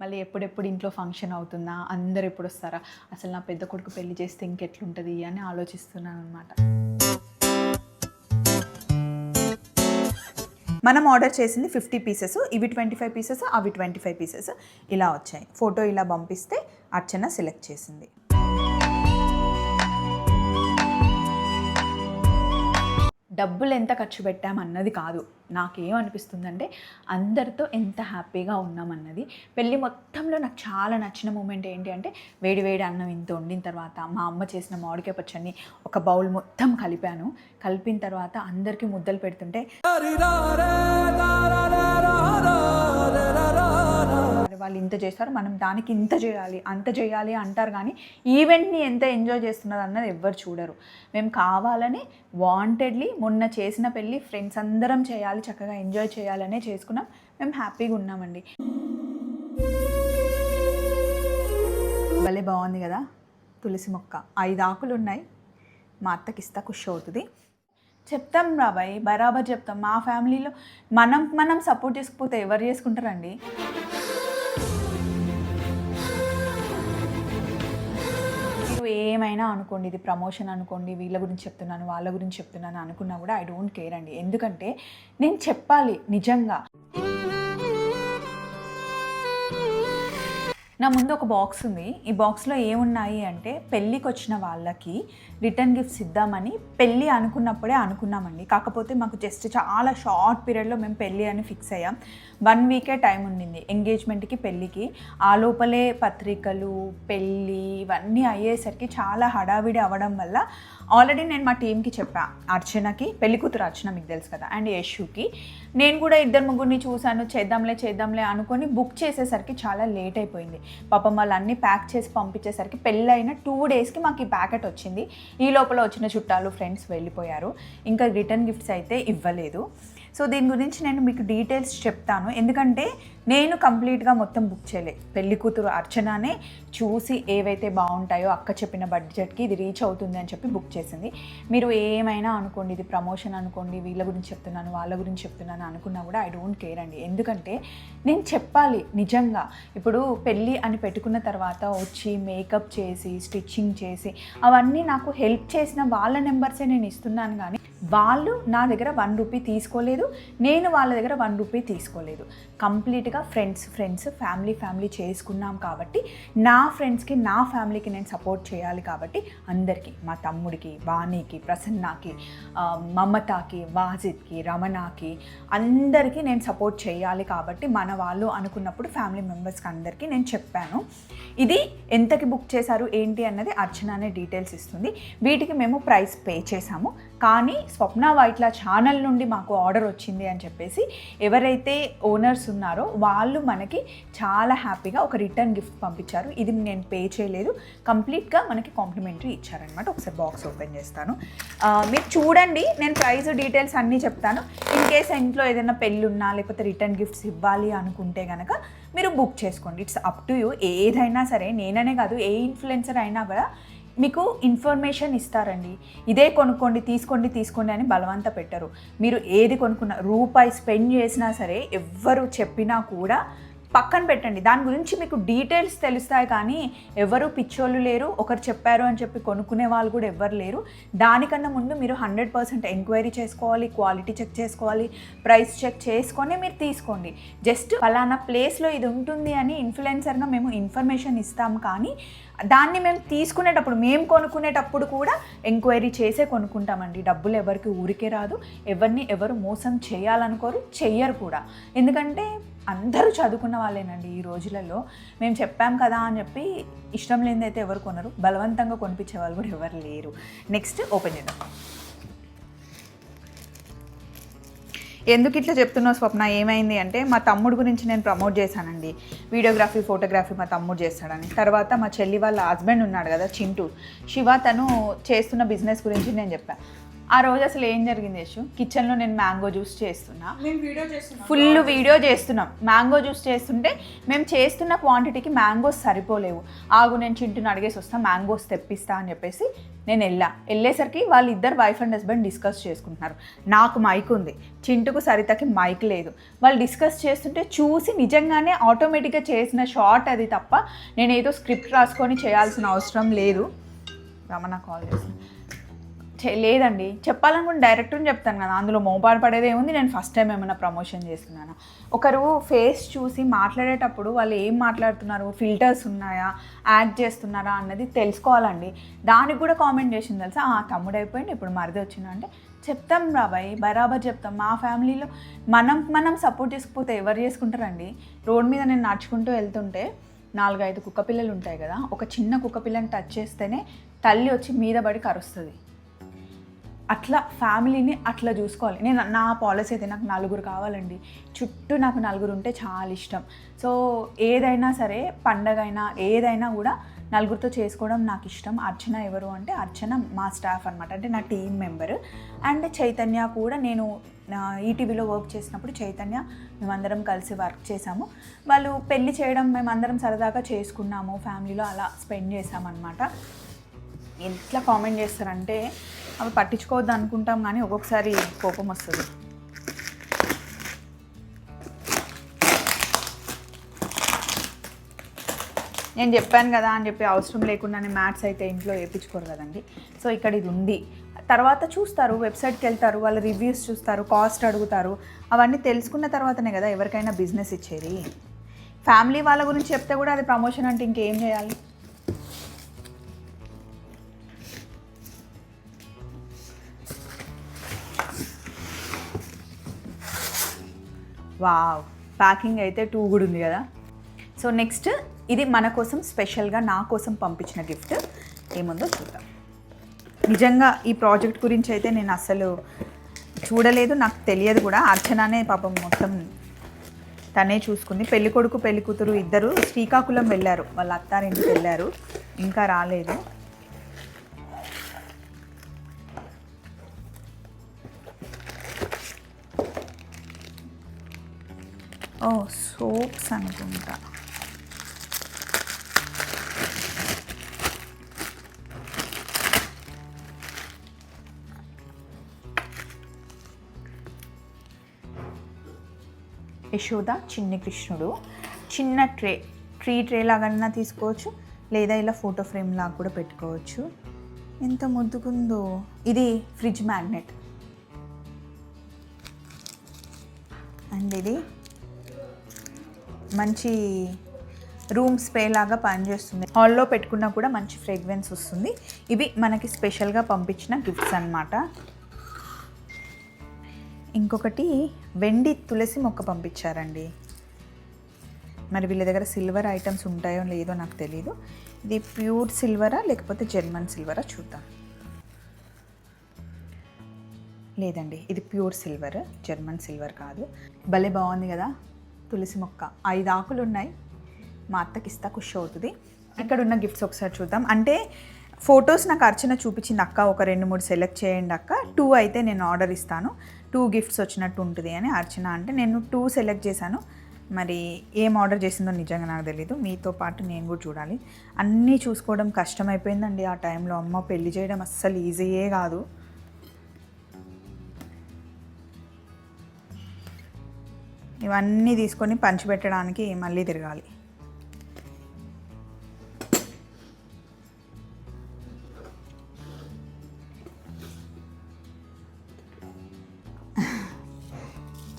మళ్ళీ ఎప్పుడెప్పుడు ఇంట్లో ఫంక్షన్ అవుతుందా? అందరు ఎప్పుడు వస్తారా? అసలు నా పెద్ద కొడుకు పెళ్ళి చేస్తే ఇంకెట్లుంటుంది అని ఆలోచిస్తున్నాను అనమాట మనం ఆర్డర్ చేసింది ఫిఫ్టీ పీసెస్ ఇవి ట్వంటీ ఫైవ్ పీసెస్ అవి ట్వంటీ ఫైవ్ పీసెస్ ఇలా వచ్చాయి. ఫోటో ఇలా పంపిస్తే అర్చన సెలెక్ట్ చేసింది. డబ్బులు ఎంత ఖర్చు పెట్టామన్నది కాదు. నాకేమనిపిస్తుందంటే అందరితో ఎంత హ్యాపీగా ఉన్నామన్నది పెళ్ళి మొత్తంలో నాకు చాలా నచ్చిన మూమెంట్ ఏంటి అంటే వేడి వేడి అన్నం ఇంత వండిన తర్వాత మా అమ్మ చేసిన మామిడికాయ పచ్చడిని ఒక బౌల్ మొత్తం కలిపాను. కలిపిన తర్వాత అందరికీ ముద్దలు పెడుతుంటే వాళ్ళు ఇంత చేస్తారు మనం దానికి ఇంత చేయాలి అంత చేయాలి అంటారు కానీ ఈవెంట్ని ఎంత ఎంజాయ్ చేస్తున్నారు అన్నది ఎవ్వరు చూడరు. మేము కావాలని వాంటెడ్లీ మొన్న చేసిన పెళ్ళి ఫ్రెండ్స్ అందరం చేయాలి చక్కగా ఎంజాయ్ చేయాలనే చేసుకున్నాం. మేము హ్యాపీగా ఉన్నామండి. భలే బాగుంది కదా తులసి మొక్క. ఐదు ఆకులు ఉన్నాయి. మా అత్తకి ఇస్తా ఖుషి అవుతుంది. చెప్తాం రాబాయ్ బరాబర్ చెప్తాం. మా ఫ్యామిలీలో మనం మనం సపోర్ట్ చేసుకుపోతే ఎవరు చేసుకుంటారండి? ఏమైనా అనుకోండి ఇది ప్రమోషన్ అనుకోండి వీళ్ళ గురించి చెప్తున్నాను వాళ్ళ గురించి చెప్తున్నాను అనుకున్నా కూడా ఐ డోంట్ కేర్ అండి. ఎందుకంటే నేను చెప్పాలి నిజంగా. నా ముందు ఒక బాక్స్ ఉంది. ఈ బాక్స్లో ఏమున్నాయి అంటే పెళ్ళికి వచ్చిన వాళ్ళకి రిటర్న్ గిఫ్ట్స్ ఇద్దామని పెళ్ళి అనుకున్నప్పుడే అనుకున్నామండి. కాకపోతే మాకు జస్ట్ చాలా షార్ట్ పీరియడ్లో మేము పెళ్ళి అని ఫిక్స్ అయ్యాం. వన్ వీకే టైం ఉండింది ఎంగేజ్మెంట్కి పెళ్ళికి. ఆ లోపలే పత్రికలు పెళ్ళి ఇవన్నీ అయ్యేసరికి చాలా హడావిడి అవ్వడం వల్ల ఆల్రెడీ నేను మా టీంకి చెప్పా అర్చనకి పెళ్ళి కూతురు అర్చన మీకు తెలుసు కదా అండ్ యశుకి. నేను కూడా ఇద్దరు ముగ్గురిని చూశాను చేద్దాంలే చేద్దాంలే అనుకొని బుక్ చేసేసరికి చాలా లేట్ అయిపోయింది. పాపం వాళ్ళు అన్నీ ప్యాక్ చేసి పంపించేసరికి పెళ్ళైన టూ డేస్కి మాకు ఈ ప్యాకెట్ వచ్చింది. ఈ లోపల వచ్చిన చుట్టాలు ఫ్రెండ్స్ వెళ్ళిపోయారు. ఇంకా రిటర్న్ గిఫ్ట్స్ అయితే ఇవ్వలేదు. సో దీని గురించి నేను మీకు డీటెయిల్స్ చెప్తాను. ఎందుకంటే నేను కంప్లీట్గా మొత్తం బుక్ చేయలే పెళ్ళి కూతురు అర్చననే చూసి ఏవైతే బాగుంటాయో అక్క చెప్పిన బడ్జెట్కి ఇది రీచ్ అవుతుంది అని చెప్పి బుక్ చేసింది. మీరు ఏమైనా అనుకోండి ఇది ప్రమోషన్ అనుకోండి వీళ్ళ గురించి చెప్తున్నాను వాళ్ళ గురించి చెప్తున్నాను అనుకున్నా కూడా ఐ డోంట్ కేర్ అండి. ఎందుకంటే నేను చెప్పాలి నిజంగా. ఇప్పుడు పెళ్ళి అని పెట్టుకున్న తర్వాత వచ్చి మేకప్ చేసి స్టిచ్చింగ్ చేసి అవన్నీ నాకు హెల్ప్ చేసిన వాళ్ళ నెంబర్సే నేను ఇస్తున్నాను కానీ వాళ్ళు నా దగ్గర వన్ రూపీ తీసుకోలేదు నేను వాళ్ళ దగ్గర వన్ రూపీ తీసుకోలేదు. కంప్లీట్గా ఫ్రెండ్స్ ఫ్రెండ్స్ ఫ్యామిలీ ఫ్యామిలీ చేసుకున్నాం కాబట్టి నా ఫ్రెండ్స్కి నా ఫ్యామిలీకి నేను సపోర్ట్ చేయాలి కాబట్టి అందరికీ మా తమ్ముడికి వాణికి ప్రసన్నకి మమతాకి వాజిద్కి రమణకి అందరికీ నేను సపోర్ట్ చేయాలి కాబట్టి మన వాళ్ళు అనుకున్నప్పుడు ఫ్యామిలీ మెంబర్స్కి అందరికీ నేను చెప్పాను. ఇది ఎంతకి బుక్ చేశారు ఏంటి అన్నది అర్చన అనే డీటెయిల్స్ ఇస్తుంది. వీటికి మేము ప్రైస్ పే చేసాము కానీ స్వప్న వైట్ల ఛానల్ నుండి మాకు ఆర్డర్ వచ్చింది అని చెప్పేసి ఎవరైతే ఓనర్స్ ఉన్నారో వాళ్ళు మనకి చాలా హ్యాపీగా ఒక రిటర్న్ గిఫ్ట్ పంపించారు. ఇది నేను పే చేయలేదు. కంప్లీట్గా మనకి కాంప్లిమెంటరీ ఇచ్చారనమాట ఒకసారి బాక్స్ ఓపెన్ చేస్తాను. మీరు చూడండి నేను ప్రైస్ డీటెయిల్స్ అన్నీ చెప్తాను. ఇన్ కేస్ ఇంట్లో ఏదైనా పెళ్ళి ఉన్నా లేకపోతే రిటర్న్ గిఫ్ట్స్ ఇవ్వాలి అనుకుంటే కనుక మీరు బుక్ చేసుకోండి. It's up to you. ఏదైనా సరే నేననే కాదు ఏ ఇన్ఫ్లుయెన్సర్ అయినా కూడా మీకు ఇన్ఫర్మేషన్ ఇస్తారండి. ఇదే కొనుక్కోండి తీసుకోండి తీసుకోండి అని బలవంత పెట్టరు. మీరు ఏది కొనుక్కున్న రూపాయి స్పెండ్ చేసినా సరే ఎవ్వరు చెప్పినా కూడా పక్కన పెట్టండి. దాని గురించి మీకు డీటెయిల్స్ తెలుస్తాయి కానీ ఎవరు పిచ్చోళ్ళు లేరు ఒకరు చెప్పారు అని చెప్పి కొనుక్కునే వాళ్ళు కూడా ఎవ్వరు లేరు. దానికన్నా ముందు మీరు హండ్రెడ్ పర్సెంట్ ఎంక్వైరీ చేసుకోవాలి క్వాలిటీ చెక్ చేసుకోవాలి ప్రైస్ చెక్ చేసుకొని మీరు తీసుకోండి. జస్ట్ ఫలానా ప్లేస్లో ఇది ఉంటుంది అని ఇన్ఫ్లుయెన్సర్గా మేము ఇన్ఫర్మేషన్ ఇస్తాం కానీ దాన్ని మేము తీసుకునేటప్పుడు మేము కొనుక్కునేటప్పుడు కూడా ఎంక్వైరీ చేసే కొనుక్కుంటామండి. డబ్బులు ఎవరికి ఊరికే రాదు. ఎవరిని ఎవరు మోసం చేయాలనుకోరు చెయ్యరు కూడా. ఎందుకంటే అందరూ చదువుకున్న వాళ్ళేనండి ఈ రోజులలో. మేము చెప్పాం కదా అని చెప్పి ఇష్టం లేనిదైతే ఎవరు కొనరు. బలవంతంగా కొనిపించే వాళ్ళు కూడా ఎవరు లేరు. నెక్స్ట్ ఓపెన్ చేద్దాం. ఎందుకు ఇట్లా చెప్తున్నావు స్వప్న? ఏమైంది అంటే మా తమ్ముడు గురించి నేను ప్రమోట్ చేశానండి. వీడియోగ్రఫీ ఫోటోగ్రఫీ మా తమ్ముడు చేస్తాడని. తర్వాత మా చెల్లి వాళ్ళ హస్బెండ్ ఉన్నాడు కదా చింటూ. శివ తను చేస్తున్న బిజినెస్ గురించి నేను చెప్పాను ఆ రోజు అసలు ఏం జరిగింది యశు? కిచెన్లో నేను మ్యాంగో జ్యూస్ చేస్తున్నా. ఫుల్ వీడియో చేస్తున్నాం. మ్యాంగో జ్యూస్ చేస్తుంటే మేము చేస్తున్న క్వాంటిటీకి మ్యాంగోస్ సరిపోలేవు. ఆగు నేను చింటుని అడిగేసి వస్తా మ్యాంగోస్ తెప్పిస్తా అని చెప్పేసి నేను వెళ్ళా. వెళ్ళేసరికి వాళ్ళు ఇద్దరు వైఫ్ అండ్ హస్బెండ్ డిస్కస్ చేసుకుంటున్నారు. నాకు మైక్ ఉంది. చింటుకు సరితకి మైక్ లేదు. వాళ్ళు డిస్కస్ చేస్తుంటే చూసి నిజంగానే ఆటోమేటిక్గా చేసిన షార్ట్ అది తప్ప నేను ఏదో స్క్రిప్ట్ రాసుకొని చేయాల్సిన అవసరం లేదు. రమణ కాల్ చేసి చే- లేదండి. చెప్పాలనుకుంటే డైరెక్టర్ని చెప్తాను కదా అందులో మోపాడు పడేది ఏముంది? నేను ఫస్ట్ టైం ఏమైనా ప్రమోషన్ చేస్తున్నాను ఒకరు ఫేస్ చూసి మాట్లాడేటప్పుడు వాళ్ళు ఏం మాట్లాడుతున్నారు? ఫిల్టర్స్ ఉన్నాయా? యాడ్ చేస్తున్నారా? అన్నది తెలుసుకోవాలండి. దానికి కూడా కామెంట్ చేసింది తెలుసా? ఆ తమ్ముడు అయిపోయింది ఇప్పుడు మరిది వచ్చిన అంటే చెప్తాం రాబాయ్ బరాబర్ చెప్తాం. మా ఫ్యామిలీలో మనం మనం సపోర్ట్ చేసుకుపోతే ఎవరు చేసుకుంటారండి? రోడ్ మీద నేను నడుచుకుంటూ వెళ్తుంటే నాలుగైదు కుక్క పిల్లలు ఉంటాయి కదా ఒక చిన్న కుక్క పిల్లని టచ్ చేస్తేనే తల్లి వచ్చి మీద పడి కరుస్తుంది. అట్లా ఫ్యామిలీని అట్లా చూసుకోవాలి. నేను నా పాలసీ అయితే నాకు నలుగురు కావాలండి. చుట్టూ నాకు నలుగురు ఉంటే చాలా ఇష్టం. సో ఏదైనా సరే పండగ అయినా ఏదైనా కూడా నలుగురితో చేసుకోవడం నాకు ఇష్టం. అర్చన ఎవరు అంటే అర్చన మా స్టాఫ్ అనమాట అంటే నా టీం మెంబర్. అండ్ చైతన్య కూడా నేను ఈటీవీలో వర్క్ చేసినప్పుడు చైతన్య మేమందరం కలిసి వర్క్ చేసాము వాళ్ళు పెళ్ళి చేయడం మేమందరం సరదాగా చేసుకున్నాము. ఫ్యామిలీలో అలా స్పెండ్ చేసామన్నమాట ఎట్లా కామెంట్ చేస్తారంటే అవి పట్టించుకోవద్దు అనుకుంటాం కానీ ఒక్కొక్కసారి కోపం వస్తుంది. నేను చెప్పాను కదా అని చెప్పి అవసరం లేకుండానే మ్యాథ్స్ అయితే ఇంట్లో వేయించుకోరు కదండి. సో ఇక్కడ ఇది ఉంది. తర్వాత చూస్తారు వెబ్సైట్కి వెళ్తారు వాళ్ళ రివ్యూస్ చూస్తారు కాస్ట్ అడుగుతారు. అవన్నీ తెలుసుకున్న తర్వాతనే కదా ఎవరికైనా బిజినెస్ ఇచ్చేది. ఫ్యామిలీ వాళ్ళ గురించి చెప్తే కూడా అది ప్రమోషన్ అంటే ఇంకేం చేయాలి? వావ్. ప్యాకింగ్ అయితే టూ కూడా ఉంది కదా. సో నెక్స్ట్ ఇది మన కోసం స్పెషల్గా నా కోసం పంపించిన గిఫ్ట్. ఏముందో చూద్దాం. నిజంగా ఈ ప్రాజెక్ట్ గురించి అయితే నేను అసలు చూడలేదు నాకు తెలియదు కూడా. అర్చననే పాపం మొత్తం తనే చూసుకుంది. పెళ్ళికొడుకు కొడుకు కూతురు ఇద్దరు శ్రీకాకుళం వెళ్ళారు. వాళ్ళ అత్తారింటికి వెళ్ళారు. ఇంకా రాలేదు. ఓ సోప్స్ అనుకుంటా యశోద చిన్ని కృష్ణుడు. చిన్న ట్రే ట్రీ ట్రే లాగన్నా తీసుకోవచ్చు. లేదా ఇలా ఫోటో ఫ్రేమ్ లాగా కూడా పెట్టుకోవచ్చు. ఎంత ముద్దుకుందో ఇది ఫ్రిడ్జ్ మ్యాగ్నెట్. అండ్ ఇది మంచి రూమ్ స్ప్రే లాగా పనిచేస్తుంది. హాల్లో పెట్టుకున్నా కూడా మంచి ఫ్రేగ్రెన్స్ వస్తుంది. ఇవి మనకి స్పెషల్గా పంపించిన గిఫ్ట్స్ అన్నమాట. ఇంకొకటి వెండి తులసి మొక్క పంపించారండి. మరి వీళ్ళ దగ్గర సిల్వర్ ఐటమ్స్ ఉంటాయో లేదో నాకు తెలియదు ఇది ప్యూర్ సిల్వరా లేకపోతే జర్మన్ సిల్వరా చూద్దాం. లేదండి ఇది ప్యూర్ సిల్వర్ జర్మన్ సిల్వర్ కాదు. భలే బాగుంది కదా. తులసి మొక్క. ఐదు ఆకులు ఉన్నాయి మా అత్తకి ఇస్తా ఖుషి అవుతుంది. ఇక్కడ ఉన్న గిఫ్ట్స్ ఒకసారి చూద్దాం. అంటే ఫొటోస్ నాకు అర్చన చూపించింది అక్క. ఒక రెండు మూడు సెలెక్ట్ చేయండి అక్క. టూ అయితే నేను ఆర్డర్ ఇస్తాను. టూ గిఫ్ట్స్ వచ్చినట్టు ఉంటుంది అని అర్చన అంటే నేను టూ సెలెక్ట్ చేశాను. మరి ఏం ఆర్డర్ చేసిందో నిజంగా నాకు తెలీదు. మీతో పాటు నేను కూడా చూడాలి. అన్నీ చూసుకోవడం కష్టమైపోయిందండి ఆ టైంలో అమ్మ పెళ్ళి చేయడం అస్సలు ఈజీయే కాదు. ఇవన్నీ తీసుకొని పంచిపెట్టడానికి మళ్ళీ తిరగాలి.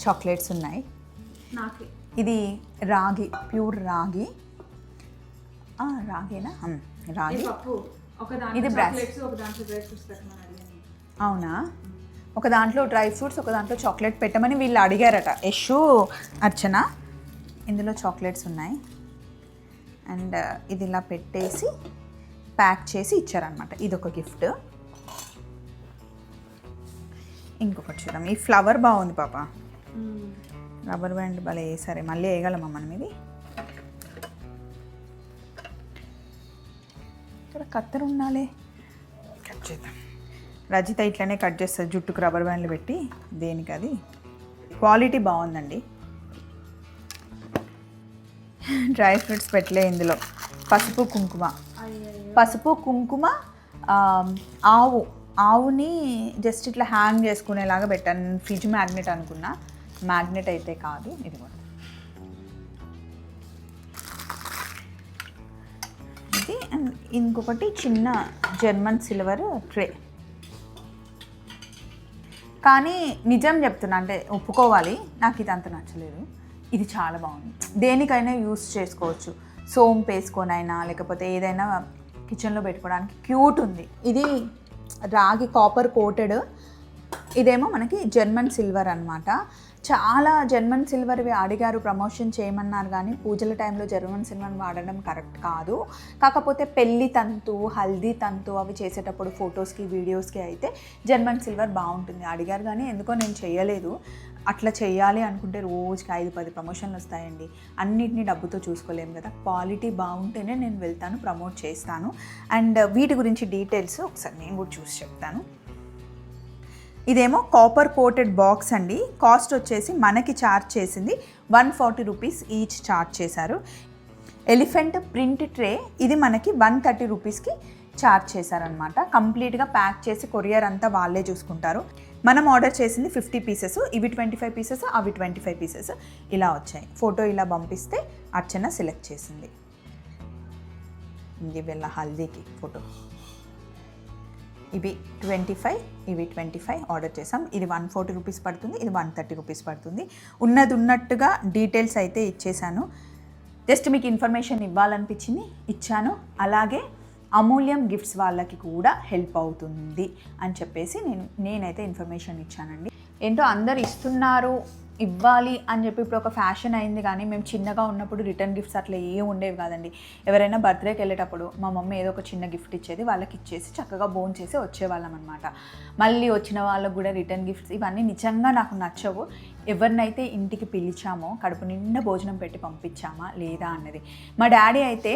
చాక్లెట్స్ ఉన్నాయి. ఇది రాగి ప్యూర్ రాగి. రాగేనా? రాగి. ఇది అడిగాను. అవునా? ఒక దాంట్లో డ్రై ఫ్రూట్స్ ఒక దాంట్లో చాక్లెట్ పెట్టమని వీళ్ళు అడిగారట. యశు అర్చన ఇందులో చాక్లెట్స్ ఉన్నాయి. అండ్ uh, ఇది ఇలా పెట్టేసి ప్యాక్ చేసి ఇచ్చారనమాట ఇది ఒక గిఫ్ట్. ఇంకొకటి చూద్దాం. ఈ ఫ్లవర్ బాగుంది పాప. రబ్బర్ బ్యాండ్ భలే సరే మళ్ళీ వేయగలమా మనం ఇది? ఇక్కడ కత్తెర ఉండాలి. కట్ చేద్దాం. రజిత ఇట్లనే కట్ చేస్తుంది జుట్టుకు రబ్బర్ బ్యాండ్లు పెట్టి. దేనికి అది? క్వాలిటీ బాగుందండి. డ్రై ఫ్రూట్స్ పెట్టలే ఇందులో. పసుపు కుంకుమ. పసుపు కుంకుమ ఆవు. ఆవుని జస్ట్ ఇట్లా హ్యాంగ్ చేసుకునేలాగా పెట్టాను. ఫ్రిడ్జ్ మ్యాగ్నెట్ అనుకున్నా. మ్యాగ్నెట్ అయితే కాదు ఇది కూడా. ఇది ఇంకొకటి చిన్న జర్మన్ సిల్వర్ ట్రే కానీ నిజం చెప్తున్నా అంటే ఒప్పుకోవాలి. నాకు ఇది అంత నచ్చలేదు. ఇది చాలా బాగుంది. దేనికైనా యూస్ చేసుకోవచ్చు. సోంపు వేసుకొనైనా లేకపోతే ఏదైనా కిచెన్లో పెట్టుకోవడానికి క్యూట్ ఉంది. ఇది రాగి కాపర్ కోటెడ్ ఇదేమో మనకి జర్మన్ సిల్వర్ అనమాట చాలా జర్మన్ సిల్వర్వి అడిగారు ప్రమోషన్ చేయమన్నారు కానీ పూజల టైంలో జర్మన్ సిల్వర్ వాడడం కరెక్ట్ కాదు. కాకపోతే పెళ్ళి తంతు హల్దీ తంతు అవి చేసేటప్పుడు ఫొటోస్కి వీడియోస్కి అయితే జర్మన్ సిల్వర్ బాగుంటుంది. అడిగారు కానీ ఎందుకో నేను చేయలేదు. అట్లా చేయాలి అనుకుంటే రోజుకి ఐదు పది ప్రమోషన్లు వస్తాయండి. అన్నిటినీ డబ్బుతో చూసుకోలేము కదా. క్వాలిటీ బాగుంటేనే నేను వెళ్తాను ప్రమోట్ చేస్తాను. అండ్ వీటి గురించి డీటెయిల్స్ ఒకసారి నేను కూడా చూసి చెప్తాను. ఇదేమో కాపర్ కోటెడ్ బాక్స్ అండి. కాస్ట్ వచ్చేసి మనకి ఛార్జ్ చేసింది one forty rupees each charge చేశారు. ఎలిఫెంట్ ప్రింట్ ట్రే ఇది మనకి వన్ థర్టీ రూపీస్కి ఛార్జ్ చేశారనమాట కంప్లీట్గా ప్యాక్ చేసి కొరియర్ అంతా వాళ్ళే చూసుకుంటారు. మనం ఆర్డర్ చేసింది ఫిఫ్టీ పీసెస్ ఇవి ట్వంటీ ఫైవ్ పీసెస్ అవి ట్వంటీ ఫైవ్ పీసెస్ ఇలా వచ్చాయి. ఫోటో ఇలా పంపిస్తే అర్చన సెలెక్ట్ చేసింది. ఇది వీళ్ళ హల్దీకి ఫోటో ఇవి ట్వంటీ ఫైవ్ ఇవి ట్వంటీ ఫైవ్ ఆర్డర్ చేసాం ఇది వన్ ఫార్టీ రూపీస్ పడుతుంది ఇది వన్ థర్టీ రూపీస్ పడుతుంది. ఉన్నది ఉన్నట్టుగా డీటెయిల్స్ అయితే ఇచ్చేసాను జస్ట్ మీకు ఇన్ఫర్మేషన్ ఇవ్వాలనిపించింది ఇచ్చాను. అలాగే అమూల్యం గిఫ్ట్స్ వాళ్ళకి కూడా హెల్ప్ అవుతుంది అని చెప్పేసి నేను నేనైతే ఇన్ఫర్మేషన్ ఇచ్చానండి. ఏంటో అందరు ఇస్తున్నారు. ఇవ్వాలి అని చెప్పి ఇప్పుడు ఒక ఫ్యాషన్ అయింది కానీ మేము చిన్నగా ఉన్నప్పుడు రిటర్న్ గిఫ్ట్స్ అట్లా ఏం ఉండేవి కాదండి. ఎవరైనా బర్త్డేకి వెళ్ళేటప్పుడు మా మమ్మీ ఏదో ఒక చిన్న గిఫ్ట్ ఇచ్చేది వాళ్ళకి ఇచ్చేసి చక్కగా బోన్ చేసి వచ్చేవాళ్ళం అనమాట మళ్ళీ వచ్చిన వాళ్ళకు కూడా రిటర్న్ గిఫ్ట్స్ ఇవన్నీ నిజంగా నాకు నచ్చవు. ఎవరినైతే ఇంటికి పిలిచామో కడుపు నిండా భోజనం పెట్టి పంపించామా లేదా అన్నది. మా డాడీ అయితే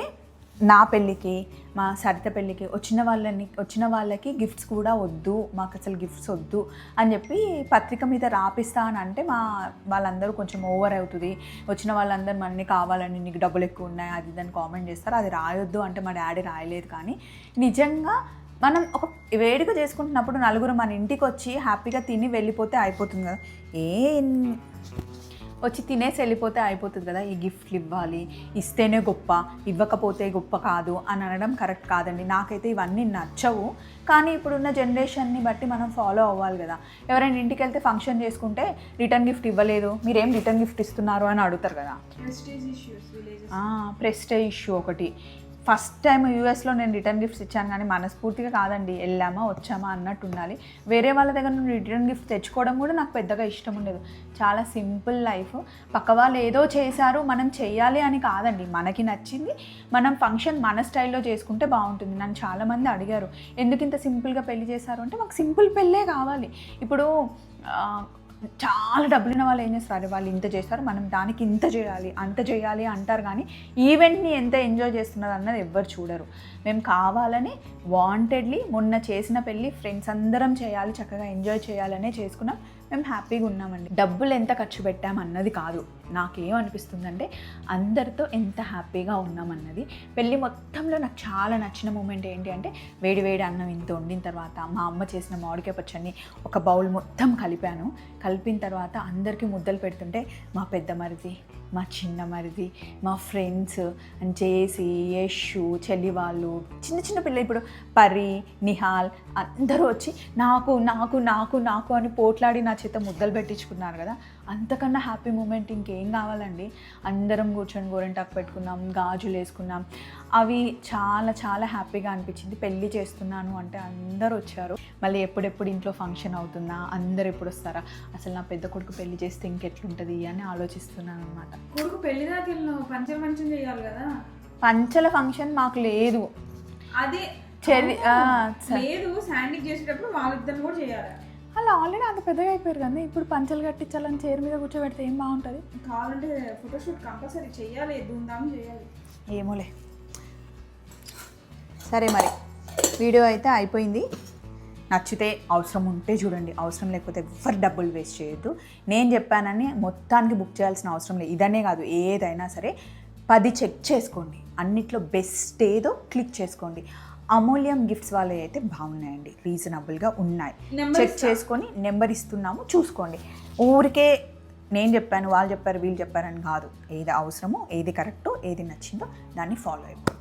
నా పెళ్ళికి మా సరిత పెళ్ళికి వచ్చిన వాళ్ళని వచ్చిన వాళ్ళకి గిఫ్ట్స్ కూడా వద్దు మాకు అసలు గిఫ్ట్స్ వద్దు అని చెప్పి పత్రిక మీద రాపిస్తా అని అంటే మా వాళ్ళందరూ కొంచెం ఓవర్ అవుతుంది. వచ్చిన వాళ్ళందరూ మనని కావాలని నీకు డబ్బులు ఎక్కువ ఉన్నాయి అది దాన్ని కామెంట్ చేస్తారు. అది రాయొద్దు అంటే మా డాడీ రాయలేదు కానీ నిజంగా మనం ఒక వేడుక చేసుకుంటున్నప్పుడు నలుగురు మన ఇంటికి వచ్చి హ్యాపీగా తిని వెళ్ళిపోతే అయిపోతుంది కదా. ఏ వచ్చి తినేసి వెళ్ళిపోతే అయిపోతుంది కదా ఈ గిఫ్ట్లు ఇవ్వాలి ఇస్తేనే గొప్ప ఇవ్వకపోతే గొప్ప కాదు అని అనడం కరెక్ట్ కాదండి. నాకైతే ఇవన్నీ నచ్చవు. కానీ ఇప్పుడున్న జనరేషన్ని బట్టి మనం ఫాలో అవ్వాలి కదా. ఎవరైనా ఇంటికి వెళ్తే ఫంక్షన్ చేసుకుంటే రిటర్న్ గిఫ్ట్ ఇవ్వలేదు మీరేం రిటర్న్ గిఫ్ట్ ఇస్తున్నారు అని అడుగుతారు కదా. ప్రెస్టీజ్ ఇష్యూ ఒకటి. ఫస్ట్ టైం యూఎస్లో నేను రిటర్న్ గిఫ్ట్స్ ఇచ్చాను కానీ మనస్ఫూర్తిగా కాదండి వెళ్ళామా వచ్చామా అన్నట్టు ఉండాలి. వేరే వాళ్ళ దగ్గర నుండి రిటర్న్ గిఫ్ట్ తెచ్చుకోవడం కూడా నాకు పెద్దగా ఇష్టం ఉండదు. చాలా సింపుల్ లైఫ్. పక్క వాళ్ళు ఏదో చేశారు మనం చేయాలి అని కాదండి. మనకి నచ్చింది మనం ఫంక్షన్ మన స్టైల్లో చేసుకుంటే బాగుంటుంది. నన్ను చాలామంది అడిగారు ఎందుకు ఇంత సింపుల్గా పెళ్ళి చేశారు? అంటే మాకు సింపుల్ పెళ్ళే కావాలి. ఇప్పుడు చాలా డబ్బులు ఉన్న వాళ్ళు ఏం చేస్తారు? వాళ్ళు ఇంత చేస్తారు మనం దానికి ఇంత చేయాలి అంత చేయాలి అంటారు కానీ ఈవెంట్ని ఎంత ఎంజాయ్ చేస్తున్నారు అన్నది ఎవ్వరు చూడరు. మేము కావాలని వాంటెడ్లీ మొన్న చేసిన పెళ్ళి ఫ్రెండ్స్ అందరం చేయాలి చక్కగా ఎంజాయ్ చేయాలనే చేసుకున్నాం. మేము హ్యాపీగా ఉన్నామండి. డబ్బులు ఎంత ఖర్చు పెట్టామన్నది కాదు. నాకేమనిపిస్తుందంటే అందరితో ఎంత హ్యాపీగా ఉన్నామన్నది. పెళ్ళి మొత్తంలో నాకు చాలా నచ్చిన మూమెంట్ ఏంటి అంటే వేడి వేడి అన్నం ఇంత వండిన తర్వాత మా అమ్మ చేసిన మామిడికాయ పచ్చడిని ఒక బౌల్ మొత్తం కలిపాను. కలిపిన తర్వాత అందరికీ ముద్దలు పెడుతుంటే మా పెద్ద మరిది మా చిన్న మరిది మా ఫ్రెండ్స్ అని చేసి యషు చెల్లి వాళ్ళు చిన్న చిన్న పిల్లలు ఇప్పుడు పరి నిహాల్ అందరూ వచ్చి నాకు నాకు నాకు నాకు అని పోట్లాడి నా చేత ముద్దలు పెట్టించుకున్నారు కదా. అంతకన్నా హ్యాపీ మూమెంట్ ఇంకేం కావాలండి? అందరం కూర్చొని గోరెంటాకు పెట్టుకున్నాం గాజులు వేసుకున్నాం. అవి చాలా చాలా హ్యాపీగా అనిపించింది. పెళ్ళి చేస్తున్నాను అంటే అందరూ వచ్చారు. మళ్ళీ ఎప్పుడెప్పుడు ఇంట్లో ఫంక్షన్ అవుతుందా? అందరు ఎప్పుడు వస్తారా? అసలు నా పెద్ద కొడుకు పెళ్ళి చేస్తే ఇంకెట్లుంటుంది అని ఆలోచిస్తున్నాను అనమాట కొడుకు పెళ్ళి దాకా పంచం పంచం చేయాలి కదా? పంచల ఫంక్షన్ మాకు లేదు. అదే లేదు శాండింగ్ చేసేటప్పుడు వాళ్ళిద్దరు కూడా చేయాలి. అలా ఆల్రెడీ అంత పెద్దగా అయిపోయారు కదా ఇప్పుడు పంచలు కట్టించాలని చైర్ మీద కూర్చోబెడితే ఏం బాగుంటుంది? కావాలంటే ఫోటోషూట్ కంపల్సరీ చేయాలి ధూమ్ధామ్ చేయాలి. ఏమోలే. సరే మరి వీడియో అయితే అయిపోయింది. నచ్చితే అవసరం ఉంటే చూడండి అవసరం లేకపోతే ఎవ్వరు డబ్బులు వేస్ట్ చేయొద్దు. నేను చెప్పానని మొత్తానికి బుక్ చేయాల్సిన అవసరం లేదు. ఇదనే కాదు ఏదైనా సరే పది చెక్ చేసుకోండి. అన్నిట్లో బెస్ట్ ఏదో క్లిక్ చేసుకోండి. అమూల్యం గిఫ్ట్స్ వాళ్ళవి అయితే బాగున్నాయండి. రీజనబుల్గా ఉన్నాయి. చెక్ చేసుకొని నెంబర్ ఇస్తున్నాము చూసుకోండి. ఊరికే నేను చెప్పాను వాళ్ళు చెప్పారు వీళ్ళు చెప్పారని కాదు. ఏది అవసరమో ఏది కరెక్టో ఏది నచ్చిందో దాన్ని ఫాలో అయిపోండి.